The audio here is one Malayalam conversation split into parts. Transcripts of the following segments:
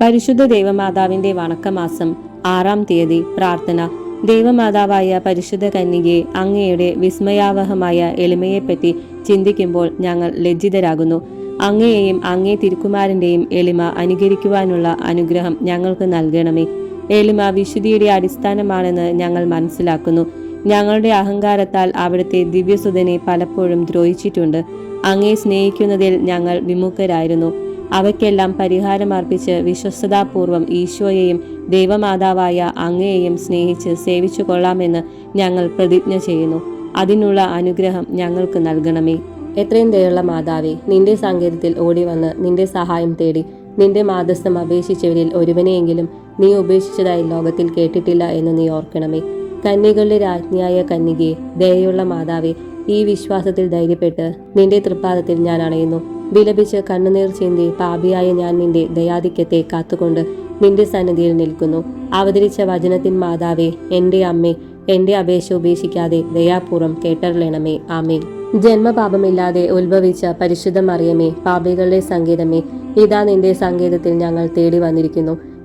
പരിശുദ്ധ ദേവമാതാവിന്റെ വണക്കമാസം ആറാം തീയതി പ്രാർത്ഥന. ദേവമാതാവായ പരിശുദ്ധ കന്യകയെ അങ്ങയുടെ വിസ്മയാവഹമായ എളിമയെപ്പറ്റി ചിന്തിക്കുമ്പോൾ ഞങ്ങൾ ലജ്ജിതരാകുന്നു. അങ്ങയെയും അങ്ങേ തിരുക്കുമാരന്റെയും എളിമ അനുകരിക്കുവാനുള്ള അനുഗ്രഹം ഞങ്ങൾക്ക് നൽകണമേ. എളിമ വിശുദ്ധിയുടെ അടിസ്ഥാനമാണെന്ന് ഞങ്ങൾ മനസ്സിലാക്കുന്നു. ഞങ്ങളുടെ അഹങ്കാരത്താൽ അവിടുത്തെ ദിവ്യസുധനെ പലപ്പോഴും ദ്രോഹിച്ചിട്ടുണ്ട്. അങ്ങേ സ്നേഹിക്കുന്നതിൽ ഞങ്ങൾ വിമുഖരായിരുന്നു. അവയ്ക്കെല്ലാം പരിഹാരമർപ്പിച്ച് വിശ്വസ്തതാപൂർവം ഈശോയെയും ദൈവമാതാവായ അങ്ങയെയും സ്നേഹിച്ച് സേവിച്ചു കൊള്ളാമെന്ന് ഞങ്ങൾ പ്രതിജ്ഞ ചെയ്യുന്നു. അതിനുള്ള അനുഗ്രഹം ഞങ്ങൾക്ക് നൽകണമേ. എത്രയും ദയുള്ള മാതാവേ നിന്റെ സങ്കേതത്തിൽ ഓടി വന്ന് നിന്റെ സഹായം തേടി നിന്റെ മാതസ്ഥം അപേക്ഷിച്ചവരിൽ ഒരുവനെയെങ്കിലും നീ ഉപേക്ഷിച്ചതായി ലോകത്തിൽ കേട്ടിട്ടില്ല എന്ന് നീ ഓർക്കണമേ. കന്യകളുടെ രാജ്ഞിയായ കന്യകയെ ദയയുള്ള മാതാവേ ഈ വിശ്വാസത്തിൽ ധൈര്യപ്പെട്ട് നിന്റെ തൃപ്പാദത്തിൽ ഞാൻ അണയുന്നു. വിലപിച്ച് കണ്ണുനീർ ചിന്തി പാപിയായ ഞാൻ നിന്റെ ദയാധിക്യത്തെ കാത്തുകൊണ്ട് നിന്റെ സന്നിധിയിൽ നിൽക്കുന്നു. അവതരിച്ച വചനത്തിൻ മാതാവേ എന്റെ അമ്മേ എന്റെ അപേക്ഷ ഉപേക്ഷിക്കാതെ ദയാപൂർവം കേട്ടറിയണമേ. ആമേ ജന്മപാപമില്ലാതെ ഉത്ഭവിച്ച പരിശുദ്ധ മറിയമേ പാപികളുടെ സംഗീതമേ ഇതാ നിന്റെ സംഗീതത്തിൽ ഞങ്ങൾ തേടി വന്നിരിക്കുന്നു.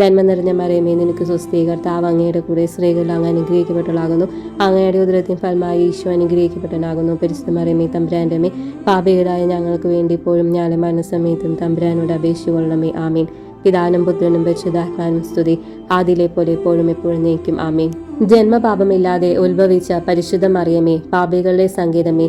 നന്മ നിറഞ്ഞ മറിയമേ നിനക്ക് സ്വസ്തി കർത്താവ് അങ്ങയുടെ കൂടെ സ്ത്രീകൾ അങ്ങ് അനുഗ്രഹിക്കപ്പെട്ടവളാകുന്നു. അങ്ങയുടെ ഉദരത്തിൻ ഫലമായി ഈശോ അനുഗ്രഹിക്കപ്പെട്ടനാകുന്നു പരിശുദ്ധ മറിയമേ തമ്പുരാന്റെ പാപികളായ ഞങ്ങൾക്ക് വേണ്ടി ഇപ്പോഴും ഞാളെ മനസ്സമയത്തും തമ്പുരാനോട് അപേക്ഷിച്ചുകൊള്ളണമേ ആമീൻ. പിതാനും പുത്രനും പരിശുദ്ധാത്മാനും സ്തുതി. ആദിലെ പോലെ എപ്പോഴും എപ്പോഴും നീക്കും. ആമീൻ. ജന്മപാപമില്ലാതെ ഉത്ഭവിച്ച പരിശുദ്ധ മറിയമേ പാപികളുടെ സംഗീതമേ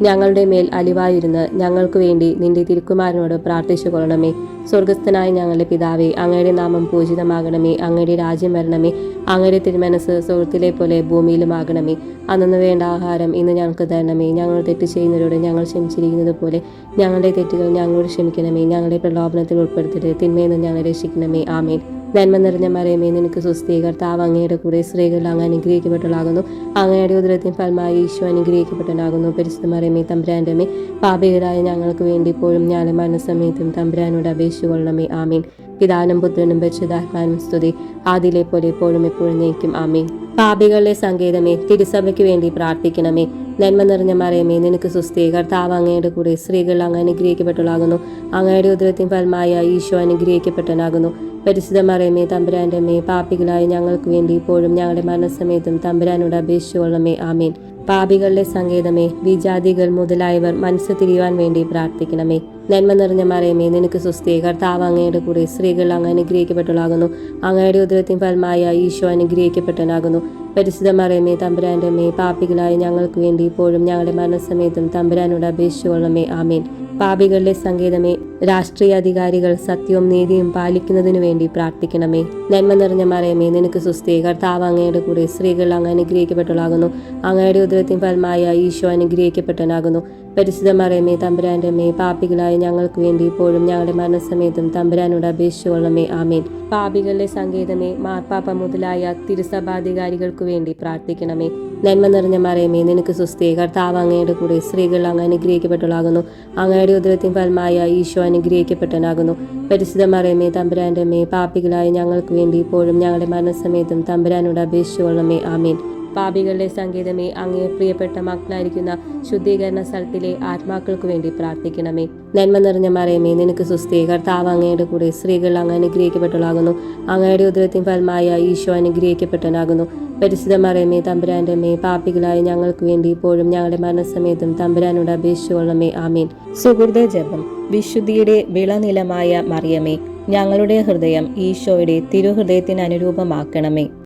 ഞങ്ങളുടെ മേൽ അലിവായിരുന്ന് ഞങ്ങൾക്ക് വേണ്ടി നിന്റെ തിരുക്കുമാരനോട് പ്രാർത്ഥിച്ചു കൊള്ളണമേ സ്വർഗസ്ഥനായ ഞങ്ങളുടെ പിതാവേ അങ്ങയുടെ നാമം പൂജിതമാകണമേ അങ്ങയുടെ രാജ്യം വരണമേ അങ്ങയുടെ തിരുമനസ് സുഹൃത്തിലെ പോലെ ഭൂമിയിലുമാകണമേ. അന്നു വേണ്ട ആഹാരം ഇന്ന് ഞങ്ങൾക്ക് തരണമേ. ഞങ്ങൾ തെറ്റ് ചെയ്യുന്നവരോട് ഞങ്ങൾ ക്ഷമിച്ചിരിക്കുന്നത് പോലെ ഞങ്ങളുടെ തെറ്റുകൾ ഞങ്ങളോട് ക്ഷമിക്കണമേ. ഞങ്ങളുടെ പ്രലോഭനത്തിൽ ഉൾപ്പെടുത്തരുത്. തിന്മയെന്ന് ഞങ്ങളെ രക്ഷിക്കണമേ. ആമേൻ. നന്മ നിറഞ്ഞ മറിയമേ നിനക്ക് സുസ്ഥി കർത്താവ് അങ്ങയുടെ കൂടെ സ്ത്രീകൾ അങ്ങ് അനുഗ്രഹിക്കപ്പെട്ടവളാകുന്നു. അങ്ങയുടെ ഉദരത്തിൻ ഫലമായി ഈശോ അനുഗ്രഹിക്കപ്പെട്ടനാകുന്നു പരിശുദ്ധ മറിയമേ തമ്പുരാന്റെ മേ പാപികളായ ഞങ്ങൾക്ക് വേണ്ടി ഇപ്പോഴും ഞാൻ മനസ്സമയത്തും തമ്പുരാനോട് അപേക്ഷിച്ചു കൊള്ളണമേ ആമീൻ. പിതാനും പുത്രനും പരിശുദ്ധാത്മാനും സ്തുതി. ആദിലെ പോലെ എപ്പോഴും എപ്പോഴും നീക്കും ആമീൻ. പാപികളുടെ സങ്കേതമേ തിരുസഭയ്ക്ക് വേണ്ടി പ്രാർത്ഥിക്കണമേ. നന്മ നിറഞ്ഞ മറിയമേ നിനക്ക് സുസ്ഥീ കർത്താവ് അങ്ങയുടെ കൂടെ സ്ത്രീകൾ അങ്ങ് അനുഗ്രഹിക്കപ്പെട്ടവളാകുന്നു. അങ്ങയുടെ ഉദരത്തിൻ ഫലമായ ഈശോ അനുഗ്രഹിക്കപ്പെട്ടനാകുന്നു പരിശുദ്ധ മറിയമേ തമ്പുരാന്റെ അമ്മേ പാപികളായ ഞങ്ങൾക്ക് വേണ്ടി ഇപ്പോഴും ഞങ്ങളുടെ മരണസമയത്തും തമ്പുരാനോട് അപേക്ഷിച്ചു കൊള്ളണമേ ആമീൻ. പാപികളുടെ സങ്കേതമേ വിജാതികൾ മുതലായവർ മനസ്സ് തിരിയുവാൻ വേണ്ടി പ്രാർത്ഥിക്കണമേ. നന്മ നിറഞ്ഞ മറിയമേ നിനക്ക് സ്വസ്തി കർത്താവ് അങ്ങയുടെ കൂടെ സ്ത്രീകൾ അങ്ങ് അനുഗ്രഹിക്കപ്പെട്ടവളാകുന്നു. അങ്ങയുടെ ഉദരത്തിൻ ഫലമായ ഈശോ അനുഗ്രഹിക്കപ്പെട്ടനാകുന്നു പരിശുദ്ധ മറിയമേ തമ്പുരാന്റെ അമ്മേ പാപികളായ ഞങ്ങൾക്ക് വേണ്ടി ഇപ്പോഴും ഞങ്ങളുടെ മരണസമയത്തും തമ്പുരാനോട് അപേക്ഷിച്ചു ആമേൻ. പാപികളുടെ സംഗീതമേ രാഷ്ട്രീയ അധികാരികൾ സത്യവും നീതിയും പാലിക്കുന്നതിനു വേണ്ടി പ്രാർത്ഥിക്കണമേ. നന്മ നിറഞ്ഞ മറിയമേ നിനക്ക് സുസ്ഥി കർത്താവ് അങ്ങയുടെ കൂടെ സ്ത്രീകൾ അങ്ങ് അനുഗ്രഹിക്കപ്പെട്ടവളാകുന്നു. അങ്ങയുടെ ഉദരത്തിൻ ഫലമായ ഈശോ അനുഗ്രഹിക്കപ്പെട്ടനാകുന്നു പരിശുദ്ധ മറിയമേ തമ്പുരാന്റെ അമ്മേ പാപികളായ ഞങ്ങൾക്ക് വേണ്ടി ഇപ്പോഴും ഞങ്ങളുടെ മരണസമയത്തും തമ്പുരാനോട് അപേക്ഷിച്ചുകൊള്ളമേ ആമേൻ. പാപികളുടെ സങ്കേതമേ മാർപ്പാപ്പ മുതലായ തിരുസഭാധികാരികൾക്ക് വേണ്ടി പ്രാർത്ഥിക്കണമേ. നന്മ നിറഞ്ഞ മറിയമേ നിനക്ക് സുസ്ഥേ കർത്താവ് അങ്ങയുടെ കൂടെ സ്ത്രീകൾ അങ്ങ് അനുഗ്രഹിക്കപ്പെട്ടവളാകുന്നു. അങ്ങയുടെ ഉദരത്തിൻ ഫലമായ ഈശോ അനുഗ്രഹിക്കപ്പെട്ടനാകുന്നു പരിശുദ്ധ മറിയമേ തമ്പുരാന്റെ അമ്മേ പാപികളായ ഞങ്ങൾക്ക് വേണ്ടി ഇപ്പോഴും ഞങ്ങളുടെ മരണസമയത്തും തമ്പുരാനോട് അപേക്ഷിച്ചുകൊള്ളമേ ആമേൻ. പാപികളുടെ സംഗീതമേ അങ്ങേ പ്രിയപ്പെട്ട മക്കളായിരിക്കുന്ന ശുദ്ധീകരണ സ്ഥലത്തിലെ ആത്മാക്കൾക്ക് വേണ്ടി പ്രാർത്ഥിക്കണമേ. നന്മ നിറഞ്ഞ മറിയമേ നിനക്ക് സുസ്ഥിതി. കർത്താവ് അങ്ങയുടെ കൂടെ സ്ത്രീകൾ അങ്ങ് അനുഗ്രഹിക്കപ്പെട്ടവളാകുന്നു. അങ്ങയുടെ ഉദരത്തിൻ ഫലമായ ഈശോ അനുഗ്രഹിക്കപ്പെട്ടനാകുന്നു പരിശുദ്ധ മറിയമേ തമ്പുരാന്റെ മേ പാപികളായ ഞങ്ങൾക്ക് വേണ്ടി ഇപ്പോഴും ഞങ്ങളുടെ മരണസമയത്തും തമ്പുരാനോട് അപേക്ഷിച്ചുകൊള്ളമേ ആമീൻ. സുഹൃത ജപം. വിശുദ്ധിയുടെ വിളനിലമായ മറിയമേ ഞങ്ങളുടെ ഹൃദയം ഈശോയുടെ തിരുഹൃദയത്തിന് അനുരൂപമാക്കണമേ.